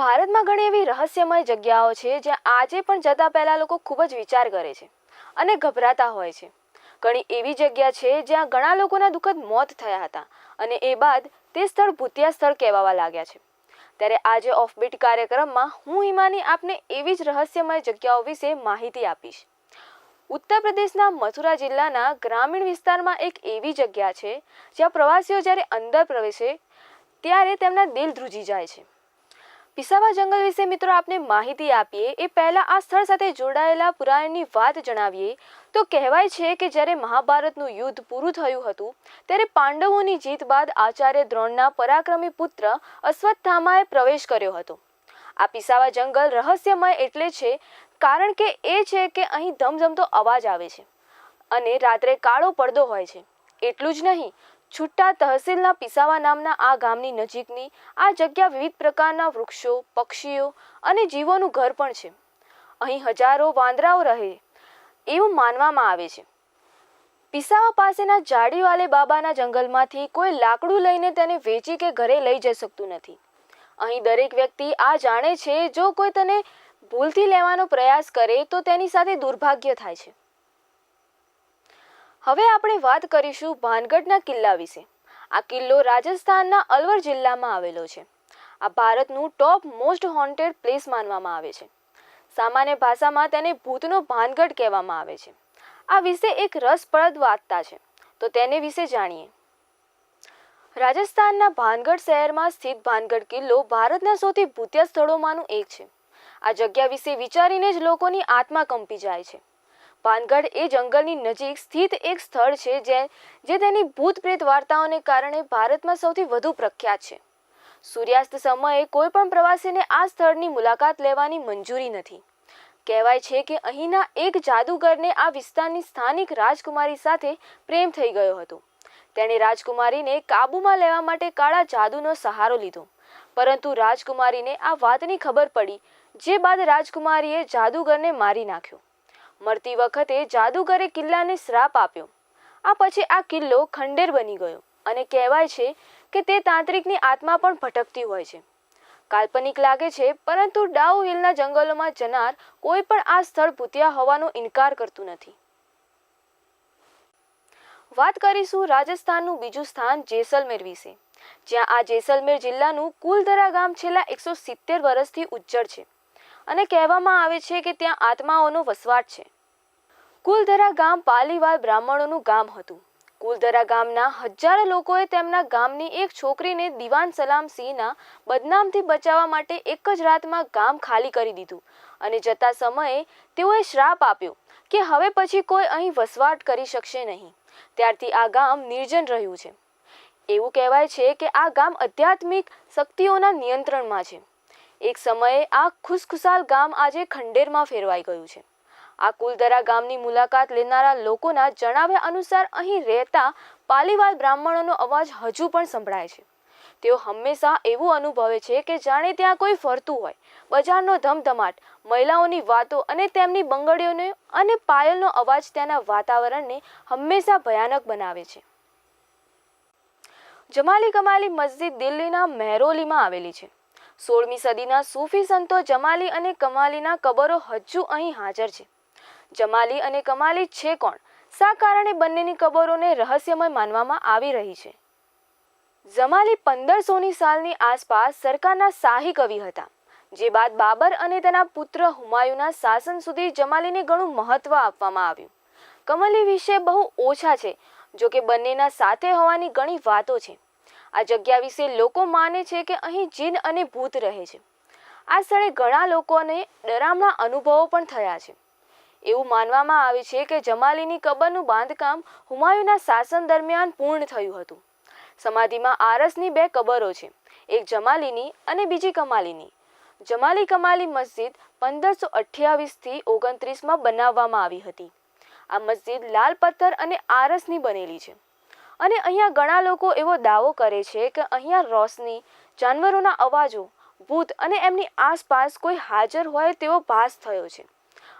ભારતમાં ઘણી એવી રહસ્યમય જગ્યાઓ છે જ્યાં આજે પણ જતા પહેલા લોકો ખૂબ જ વિચાર કરે છે અને ગભરાતા હોય છે. ઘણી એવી જગ્યા છે જ્યાં ઘણા લોકોના દુઃખદ મોત થયા હતા અને એ બાદ તે સ્થળ ભૂતિયા સ્થળ કહેવાવા લાગ્યા છે. ત્યારે આજે ઓફબીટ કાર્યક્રમમાં હું હિમાની આપને એવી જ રહસ્યમય જગ્યાઓ વિશે માહિતી આપીશ. ઉત્તર પ્રદેશના મથુરા જિલ્લાના ગ્રામીણ વિસ્તારમાં એક એવી જગ્યા છે જ્યાં પ્રવાસીઓ જ્યારે અંદર પ્રવેશે ત્યારે તેમના દિલ ધ્રુજી જાય છે. પિસાવા જંગલ વિશે મિત્રો આપને માહિતી આપીએ, એ પહેલાં આ સ્થળ સાથે જોડાયેલા પુરાણની વાત જણાવીએ. તો કહેવાય છે કે જ્યારે મહાભારતનું યુદ્ધ પૂરું થયું હતું, ત્યારે પાંડવોની જીત બાદ આચાર્ય દ્રોણના પરાક્રમી પુત્ર અશ્વત્થામાએ પ્રવેશ કર્યો હતો. આ પિસાવા જંગલ રહસ્યમય એટલે છે, કારણ કે એ છે કે અહીં ધમધમતો અવાજ આવે છે અને રાત્રે કાળો પડદો હોય છે. એટલું જ નહીં છુટ્ટા તહસીલના પિસાવા નામના આ ગામની નજીકની આ જગ્યા વિવિધ પ્રકારના વૃક્ષો, પક્ષીઓ અને જીવોનું ઘર પણ છે. અહીં હજારો વાંદરાઓ રહે એવું માનવામાં આવે છે. પિસાવા પાસેના જાડીવાલે બાબાના જંગલમાંથી કોઈ લાકડું લઈને તેને વેચી કે ઘરે લઈ જઈ શકતું નથી. અહીં દરેક વ્યક્તિ આ જાણે છે, જો કોઈ તને ભૂલથી લેવાનો પ્રયાસ કરે, તો તેની સાથે દુર્ભાગ્ય થાય છે. હવે આપણે વાત કરીશું ભાનગઢના કિલ્લા વિશે. આ કિલ્લો રાજસ્થાનના અલવર જિલ્લામાં આવેલો છે. આ ભારતનું ટોપ મોસ્ટ હોન્ટેડ પ્લેસ માનવામાં આવે છે. સામાન્ય ભાષામાં તેને ભૂતનો ભાનગઢ કહેવામાં આવે છે. આ વિશે એક રસપ્રદ વાર્તા છે. તો તેને વિશે જાણીએ. રાજસ્થાનના ભાનગઢ શહેરમાં સ્થિત ભાનગઢ કિલ્લો ભારતના સૌથી ભૂતિયા સ્થળોમાંનું એક છે. આ જગ્યા વિશે વિચારીને જ લોકોની આત્મા કંપી જાય છે. પાનગઢ એ જંગલની નજીક સ્થિત એક સ્થળ છે જે જે તેની ભૂત પ્રેત વાર્તાઓને કારણે ભારતમાં સૌથી વધુ પ્રખ્યાત છે. સૂર્યાસ્ત સમયે કોઈ પણ પ્રવાસીને આ સ્થળની મુલાકાત લેવાની મંજૂરી નથી. કહેવાય છે કે અહીંના એક જાદુગરને આ વિસ્તારની સ્થાનિક રાજકુમારી સાથે પ્રેમ થઈ ગયો હતો. તેણે રાજકુમારીને કાબૂમાં લેવા માટે કાળા જાદુનો સહારો લીધો. પરંતુ રાજકુમારીને આ વાતની ખબર પડી, જે બાદ રાજકુમારીએ જાદુગરને મારી નાખ્યો. મળતી વખતે જાદુગરે કિલ્લાને શ્રાપ આપ્યો. આ પછી આ કિલ્લો ખંડેર બની ગયો અને કહેવાય છે કે તે તાંત્રિકની આત્મા પણ ભટકતી હોય છે. કાલ્પનિક લાગે છે, પરંતુ ડાઉ હિલના જંગલોમાં જનાર કોઈ પણ આ સ્થળ ભૂતિયા હોવાનો ઇનકાર કરતું નથી. વાત કરીશું રાજસ્થાનનું બીજું સ્થાન જેસલમેર વિશે. જ્યાં આ જેસલમેર જિલ્લાનું કુલધરા ગામ છેલ્લા એકસો સિત્તેર વર્ષથી ઉજ્જડ છે. અને કહેવામાં આવે છે કે ત્યાં આત્માઓનો વસવાટ છે. કુલધરા ગામ પાલીવાલ બ્રાહ્મણોનું ગામ હતું. કુલધરા ગામના હજારો લોકોએ તેમના ગામની એક છોકરીને દિવાન સલામ સિંહના બદનામથી બચાવવા માટે એક જ રાતમાં ગામ ખાલી કરી દીધું. અને જતા સમયે તેઓએ શ્રાપ આપ્યો કે હવે પછી કોઈ અહીં વસવાટ કરી શકશે નહીં. ત્યારથી આ ગામ નિર્જન રહ્યું છે. એવું કહેવાય છે કે આ ગામ આધ્યાત્મિક શક્તિઓના નિયંત્રણમાં છે. એક સમયે આ ખુશખુશાલ ગામ આજે ખંડેરમાં ફેરવાઈ ગયું છે. આ કુલધરા ગામની મુલાકાત લેનારા લોકોના જણાવ્યા અનુસાર અહીં રહેતા પાલીવાલ બ્રાહ્મણોનો અવાજ હજુ પણ સંભળાય છે. તેઓ હંમેશા એવું અનુભવે છે કે જાણે ત્યાં કોઈ ફરતું હોય, બજારનો ધમધમાટ, મહિલાઓની વાતો અને તેમની બંગડીઓને અને પાયલનો અવાજ ત્યાંના વાતાવરણને હંમેશા ભયાનક બનાવે છે. જમાલી કમાલી મસ્જિદ દિલ્હીના મહેરોલીમાં આવેલી છે. સોળમી સદીના સૂફી સંતો જમાલી અને કમાલીના કબરો હજુ અહીં હાજર છે. જમાલી અને કમાલી છે કોણ? શા કારણે બંનેની કબરોને રહસ્યમય માનવામાં આવી રહી છે? જમાલી પંદરસોની સાલની આસપાસ સરકારના શાહી કવિ હતા, જે બાદ બાબર અને તેના પુત્ર હુમાયુના શાસન સુધી જમાલીને ઘણું મહત્વ આપવામાં આવ્યું. કમલી વિશે બહુ ઓછા છે જો કે બંનેના સાથે હોવાની ઘણી વાતો છે. આ જગ્યા વિશે લોકો માને છે કે અહીં જીન અને ભૂત રહે છે. આ સ્થળે ઘણા લોકોને ડરામણા અનુભવો પણ થયા છે. એવું માનવામાં આવે છે કે જમાલીની કબરનું બાંધકામ હુમાયુના શાસન દરમિયાન પૂર્ણ થયું હતું. સમાધિમાં આરસની બે કબરો છે, એક જમાલીની અને બીજી કમાલીની. જમાલી કમાલી મસ્જિદ પંદરસો અઠ્યાવીસથી ઓગણત્રીસમાં બનાવવામાં આવી હતી. આ મસ્જિદ લાલ પથ્થર અને આરસની બનેલી છે. અને અહીંયા ઘણા લોકો એવો દાવો કરે છે કે અહીંયા રોશની, જાનવરોના અવાજો, ભૂત અને એમની આસપાસ કોઈ હાજર હોય તેવો ભાસ થયો છે.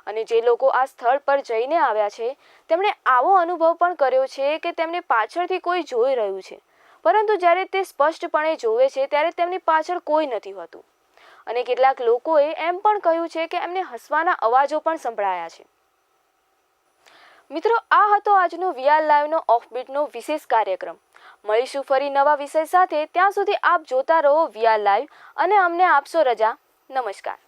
અને જે લોકો આ સ્થળ પર જઈને આવ્યા છે, તેમણે આવો અનુભવ પણ કર્યો છે કે તેમને પાછળથી કોઈ જોઈ રહ્યું છે. પરંતુ જ્યારે તે સ્પષ્ટપણે જોવે છે, ત્યારે તેમની પાછળ કોઈ નથી હોતું. અને કેટલાક લોકોએ એમ પણ કહ્યું છે કે એમને હસવાના અવાજો પણ સંભળાયા છે. મિત્રો, આ હતો આજનો વીઆર લાઈવનો ઓફબીટનો વિશેષ કાર્યક્રમ. મળીશું ફરી નવા વિષય સાથે. ત્યાં સુધી આપ જોતા રહો વીઆર લાઈવ અને અમને આપશો રજા. નમસ્કાર.